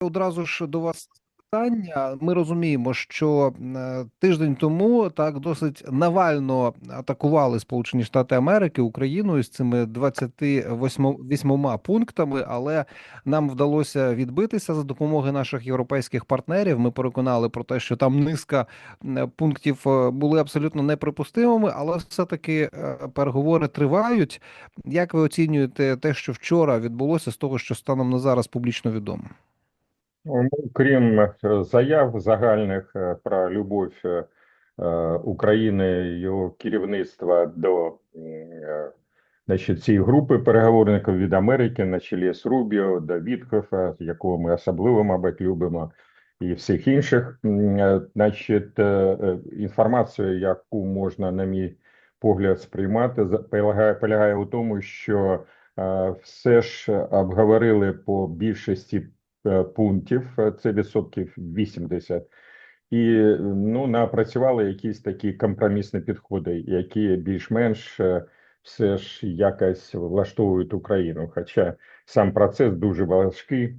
одразу ж до вас питання. Ми розуміємо, що е, тиждень тому так досить навально атакували Сполучені Штати Америки Україну з цими 28 восьмома пунктами, але нам вдалося відбитися за допомогою наших європейських партнерів. Ми переконали про те, що там низка е, пунктів е, були абсолютно неприпустимими, але все-таки е, переговори тривають. Як ви оцінюєте те, що вчора відбулося, з того, що станом на зараз публічно відомо? Ну, крім е, заяв загальних е, про любов е, України, його керівництва до значить, цієї групи переговорників від Америки на чолі з Рубіо до Віткофа, якого ми особливо, мабуть, любимо, і всіх інших, значить, інформацію, яку можна, на мій погляд, сприймати, полягає, полягає у тому, що все ж обговорили по більшості пунктів, е, це відсотків 80, і е, ну, напрацювали якісь такі компромісні підходи, які більш-менш е, все ж якось влаштовують Україну. Хоча сам процес дуже важкий,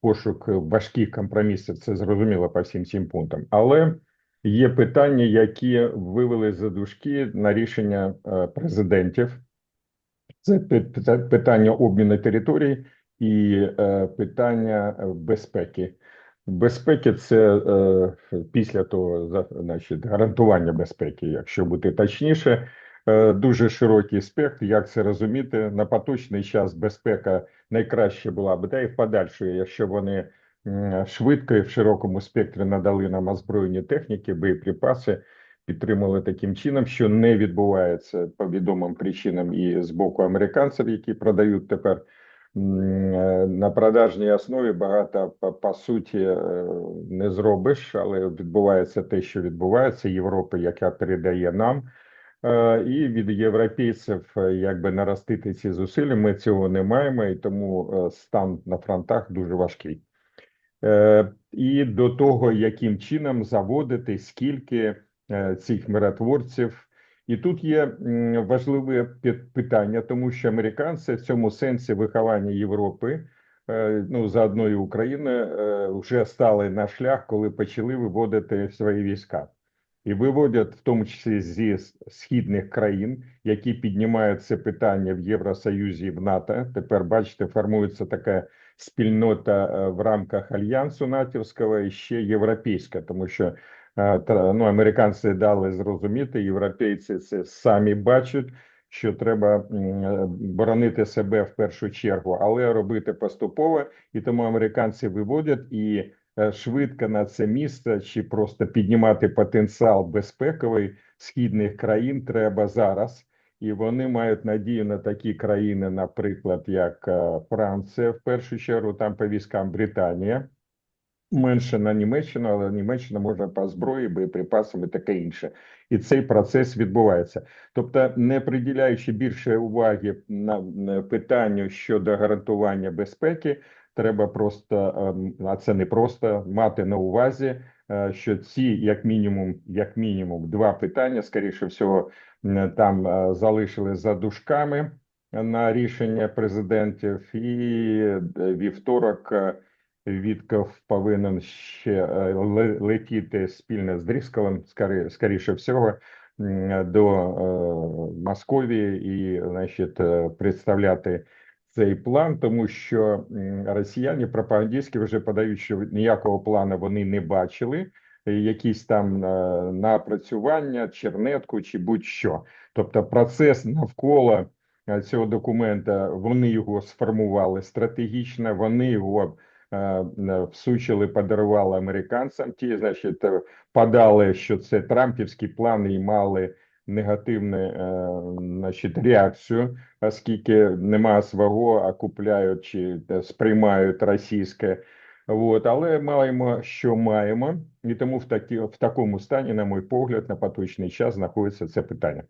пошук важких компромісів, це зрозуміло по всім цим пунктам. Але є питання, які вивели за дужки на рішення е, президентів. Це питання обміну територій і е, питання безпеки. Безпеки це е, після того, за- значить, гарантування безпеки, якщо бути точніше, е, дуже широкий спектр. Як це розуміти? На поточний час безпека найкраще була б, та й в подальшої, якщо вони швидко і в широкому спектрі надали нам озброєні техніки, боєприпаси, підтримали таким чином, що не відбувається по відомим причинам і з боку американців, які продають тепер на продажній основі багато по, суті е, не зробиш, але відбувається те, що відбувається. Європа, яка передає нам. Е, І від європейців е, якби наростити ці зусилля. Ми цього не маємо, і тому е, стан на фронтах дуже важкий. Е, І до того, яким чином заводити, скільки е, цих миротворців. І тут є важливе питання, тому що американці в цьому сенсі виховання Європи, е, ну заодно і України, е, вже стали на шлях, коли почали виводити свої війська. І виводять в тому числі зі східних країн, які піднімають це питання в Євросоюзі і в НАТО. Тепер бачите, формується така спільнота е, в рамках альянсу натівського і ще європейська, тому що ну, американці дали зрозуміти, європейці це самі бачать, що треба е, боронити себе в першу чергу, але робити поступово, і тому американці виводять і е, швидко на це місце чи просто піднімати потенціал безпековий східних країн треба зараз. І вони мають надію на такі країни, наприклад, як е, Франція, в першу чергу, там по військам Британія, менше на Німеччину, але Німеччина може по зброї, боєприпасам і таке інше. І цей процес відбувається. Тобто, не приділяючи більше уваги на, питанню щодо гарантування безпеки, треба просто, ем, а це не просто мати на увазі, е, що ці, як мінімум, як мінімум, два питання, скоріше всього, там е, залишили за дужками на рішення президентів, і е, вівторок. Вітков повинен ще е, летіти спільно з Дріскалем, скоріше всього, до е, Московії і, значить, е, представляти цей план, тому що росіяни пропагандистські вже подають, що ніякого плану вони не бачили. Якісь там напрацювання, чернетку чи будь-що. Тобто процес навколо цього документа вони його сформували стратегічно, вони його всучили, подарували американцям. Ті, значить, е, подали, що це трампівські плани і мали негативну е, значить, реакцію, оскільки нема свого, а купляють чи е, сприймають російське. От, але маємо, що маємо, і тому в такі в такому стані, на мій погляд, на поточний час знаходиться це питання.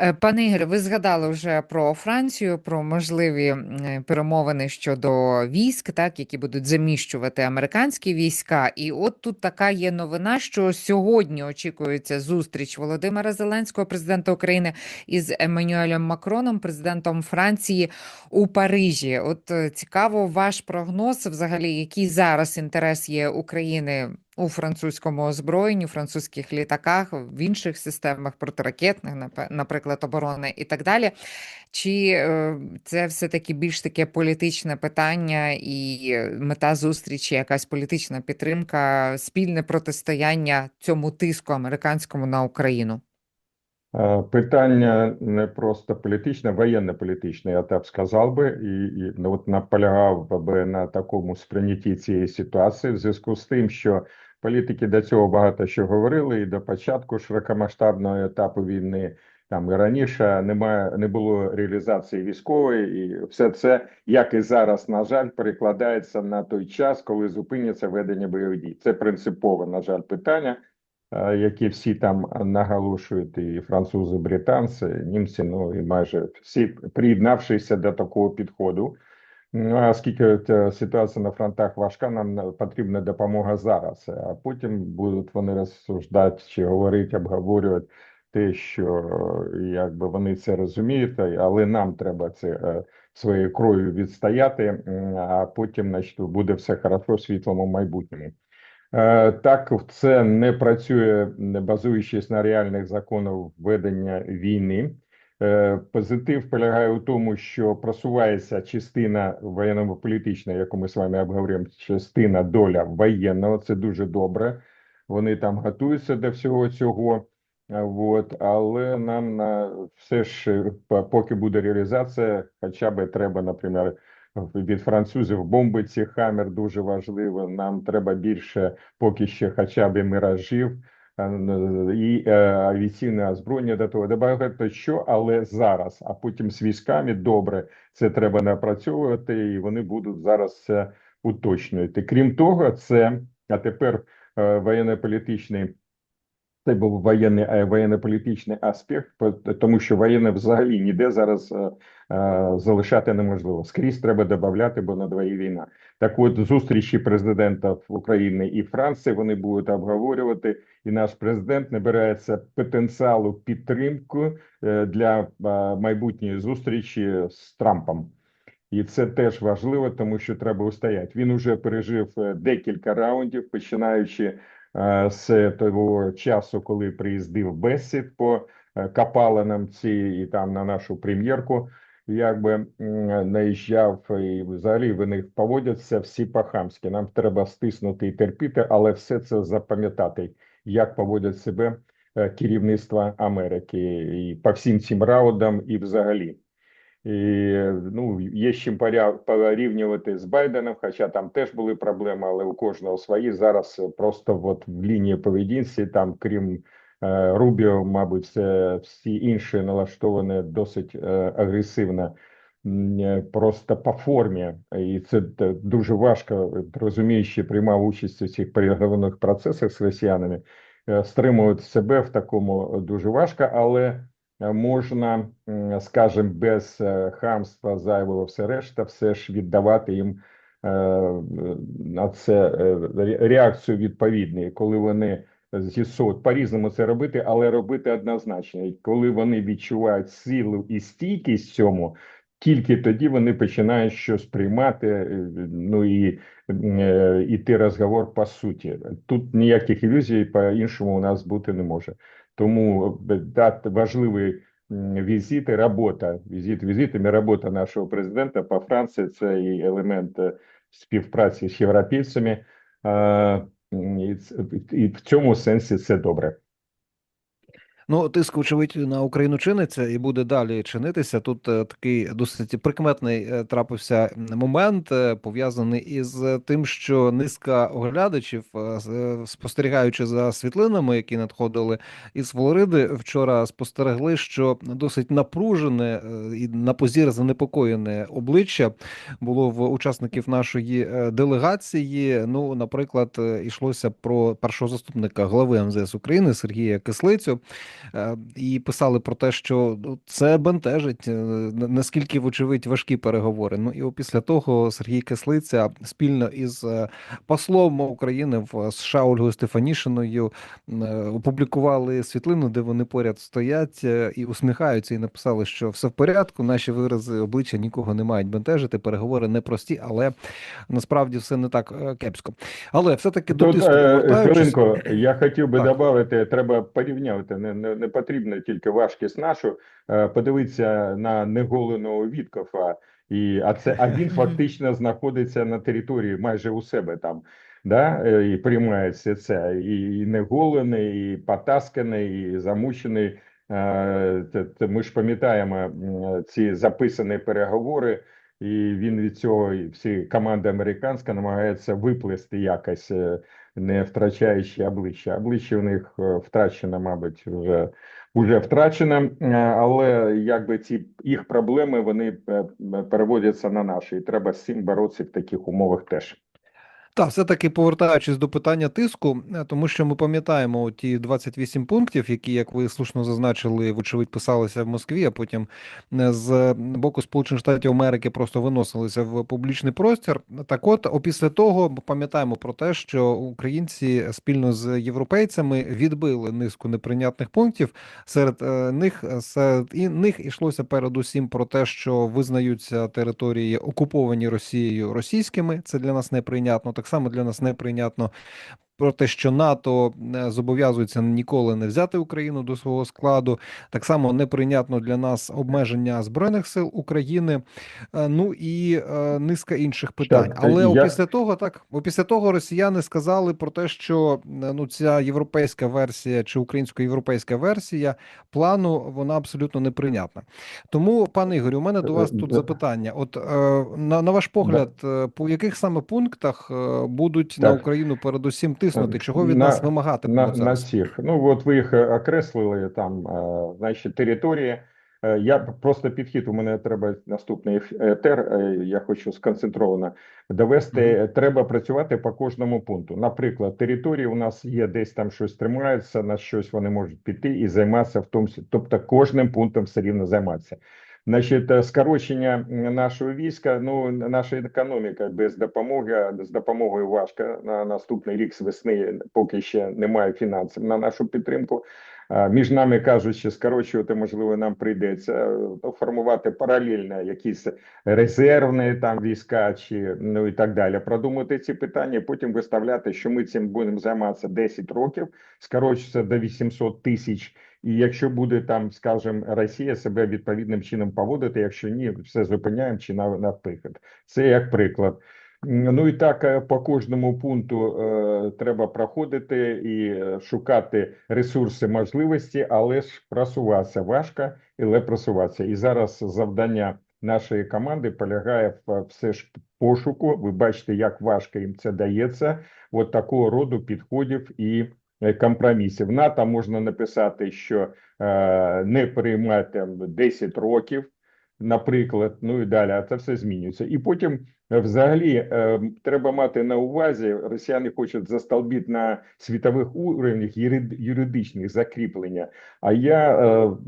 Е, Пане Ігоре, ви згадали вже про Францію, про можливі е, перемовини щодо військ, так, які будуть заміщувати американські війська. І от тут така є новина, що сьогодні очікується зустріч Володимира Зеленського, президента України, із Еммануелем Макроном, президентом Франції у Парижі. От е, цікаво, ваш прогноз, взагалі, який зараз інтерес є України у французькому озброєнні, французьких літаках, в інших системах протиракетних, наприклад, оборони і так далі. Чи е, це все-таки більш таке політичне питання і мета зустрічі, якась політична підтримка, спільне протистояння цьому тиску американському на Україну? Е, Питання не просто політичне, воєнно-політичне, я так сказав би, і, і ну, от наполягав би на такому сприйнятті цієї ситуації. В зв'язку з тим, що політики до цього багато що говорили, і до початку широкомасштабного етапу війни, там і раніше немає, не було реалізації військової, і все це, як і зараз, на жаль, перекладається на той час, коли зупиняться ведення бойових дій. Це принципове, на жаль, питання які всі там наголошують, і французи, британці, німці, ну і майже всі приєднавшися до такого підходу. Ну, оскільки ця ситуація на фронтах важка, нам потрібна допомога зараз. А потім будуть вони розсуждати чи говорити, обговорювати те, що е, якби вони це розуміють, але нам треба це е, своєю кров'ю відстояти, а потім, значить, буде все хорошо в світлому майбутньому. Е, Так, це не працює, базуючись на реальних законах ведення війни. Е, Позитив полягає у тому, що просувається частина воєнно-політична, яку ми з вами обговорюємо, частина доля воєнного. Це дуже добре. Вони там готуються до всього цього. Е, От, але нам на все ж, поки буде реалізація, хоча б треба, наприклад, від французів бомбиці Хаммер дуже важливо. Нам треба більше поки ще хоча б миражів е, і е, авіаційне озброєння до того. Де багато що, але зараз, а потім з військами добре. Це треба напрацьовувати, і вони будуть зараз це уточнювати. Крім того, це а тепер е, воєнно-політичний. Це був воєнний е, воєнно-політичний аспект, тому що воєнне взагалі ніде зараз е, е, залишати неможливо. Скрізь треба додати, бо на дворі війна. Так от зустрічі президентів України і Франції вони будуть обговорювати, і наш президент набирається потенціалу підтримку е, для майбутньої зустрічі з Трампом. І це теж важливо, тому що треба устояти. Він уже пережив декілька раундів, починаючи з того часу, коли приїздив Бесід по е, капалинам ці і там на нашу прем'єрку, якби наїжджав, і взагалі вони поводяться всі по-хамськи. Нам треба стиснути і терпіти, але все це запам'ятати, як поводять себе е, керівництво Америки і по всім цим раундам, і взагалі. І ну, є з чим порівнювати з Байденом, хоча там теж були проблеми, але у кожного свої. Зараз просто от в лінії поведінці, там, крім е, Рубіо, мабуть, все, всі інші налаштовані досить е, агресивно, е, просто по формі. І це дуже важко, розуміючи, приймав участь у цих переговорних процесах з росіянами, е, стримувати себе в такому дуже важко, але е, можна, м, скажімо, без е, хамства, зайвого все решта, все ж віддавати їм е, на це е, реакцію відповідну, коли вони з'ясовують по-різному це робити, але робити однозначно. Коли вони відчувають силу і стійкість цьому, тільки тоді вони починають щось приймати, ну і іти розговор по суті. Тут ніяких ілюзій по-іншому у нас бути не може. Тому е, дати важливий візит і робота, візит візитами, робота нашого президента по Франції це і елемент е, співпраці з європейцями. І в цьому сенсі це добре. Ну, тиск, вочевидь, на Україну чиниться і буде далі чинитися. Тут е, такий досить прикметний е, трапився момент, е, пов'язаний із тим, що низка оглядачів, спостерігаючи за світлинами, які надходили із Флориди, вчора спостерегли, що досить напружене і на позір занепокоєне обличчя було в учасників нашої делегації. Ну, наприклад, йшлося про першого заступника глави МЗС України Сергія Кислицю. Е, і писали про те, що ну, це бентежить, е, наскільки, вочевидь, важкі переговори. Ну і після того Сергій Кислиця спільно із е, послом України в США Ольгою Стефанішиною опублікували світлину, де вони поряд стоять і усміхаються, і написали, що все в порядку. Наші вирази обличчя нікого не мають бентежити. Переговори непрості, але насправді все не так кепсько. Але все-таки до тиску хвилинку, я хотів би додати, треба порівняти, не, не, не потрібно тільки важкість нашу, е, подивитися на неголеного Віткофа, і, а, це, а він фактично знаходиться на території майже у себе там, да, е, і приймає все це, і, неголений, і потасканий, і замучений. Е, Ми ж пам'ятаємо ці записані переговори, і він від цього, і всі команда американська намагається виплести якось, не втрачаючи обличчя. Обличчя в них е, втрачено, мабуть, вже, вже втрачено, е, але якби ці їх проблеми вони е, переводяться на наші, і треба з цим боротися в таких умовах теж. Так, все-таки повертаючись до питання тиску, е, тому що ми пам'ятаємо ті 28 пунктів, які, як ви слушно зазначили, вочевидь писалися в Москві, а потім е, з боку Сполучених Штатів Америки просто виносилися в публічний простір. Так от, опісля того ми пам'ятаємо про те, що українці спільно з європейцями відбили низку неприйнятних пунктів. Серед е, них серед і них йшлося передусім про те, що визнаються території окуповані Росією російськими. Це для нас неприйнятно. Так само для нас неприйнятно про те, що НАТО е, зобов'язується ніколи не взяти Україну до свого складу. Так само неприйнятно для нас обмеження збройних сил України. е, Ну і е, низка інших питань. Так, Але я- після того, так після того росіяни сказали про те, що ну ця європейська версія чи українсько-європейська версія плану вона абсолютно неприйнятна. Тому, пане Ігорю, у мене до вас тут запитання. От на, на ваш погляд, по яких саме пунктах будуть на Україну передусім тиснути? Чого від на- нас вимагатимуть на, на всіх. Ну от ви їх е, окреслили там, е, значить, території. Е, Я просто підхід. У мене треба наступний етер. Я хочу сконцентровано довести. Треба працювати по кожному пункту. Наприклад, території у нас є десь там щось тримається, на щось вони можуть піти і займатися в тому, тобто кожним пунктом все рівно займатися. Значить, е, скорочення нашого війська, ну наша економіка без допомоги, з допомогою важко на наступний рік з весни, поки ще немає фінансів на нашу підтримку. Між нами кажучи, скорочувати можливо нам прийдеться е, формувати паралельно якісь резервні там війська чи ну і так далі. Продумати ці питання, потім виставляти, що ми цим будемо займатися 10 років, скорочується до 800 тисяч. І якщо буде там, скажімо, Росія себе відповідним чином поводити, якщо ні, все зупиняємо чи на наприклад. Це як приклад. Ну і так е, по кожному пункту е, треба проходити і е, шукати ресурси, можливості, але ж просуватися важко, але просуватися. І зараз завдання нашої команди полягає в е, все ж пошуку. Ви бачите, як важко їм це дається. От такого роду підходів і компромісів. НАТО можна написати, що е, не приймати 10 років, наприклад, ну і далі, а це все змінюється. І потім, е, взагалі, е, треба мати на увазі, росіяни хочуть застолбити на світових уровнях юридичних закріплення. А я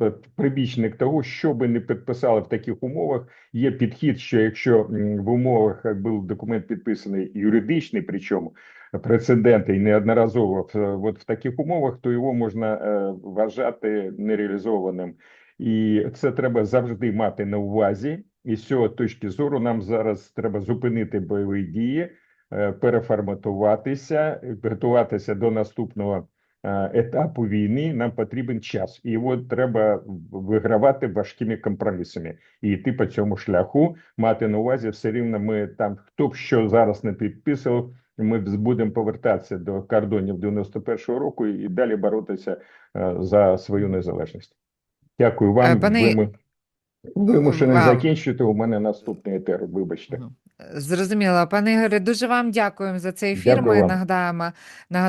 е, прибічник того, що би не підписали в таких умовах, є підхід, що якщо в умовах як був документ підписаний юридичний, причому прецеденти і неодноразово в, от в таких умовах, то його можна е, вважати нереалізованим. І це треба завжди мати на увазі. І з цього точки зору нам зараз треба зупинити бойові дії, е, переформатуватися, готуватися до наступного е, етапу війни. Нам потрібен час, і його треба вигравати важкими компромісами і йти по цьому шляху. Мати на увазі все рівно. Ми там хто б що зараз не підписував. Ми будемо повертатися до кордонів 91-го року і далі боротися е, за свою незалежність. Дякую Е, вам. пане- Ми... Вимушений закінчити. У мене наступний етер. Вибачте. Зрозуміло, пане Ігоре, дуже вам дякуємо за цей ефір. Дякую Ми нагадаємо, нагадаємо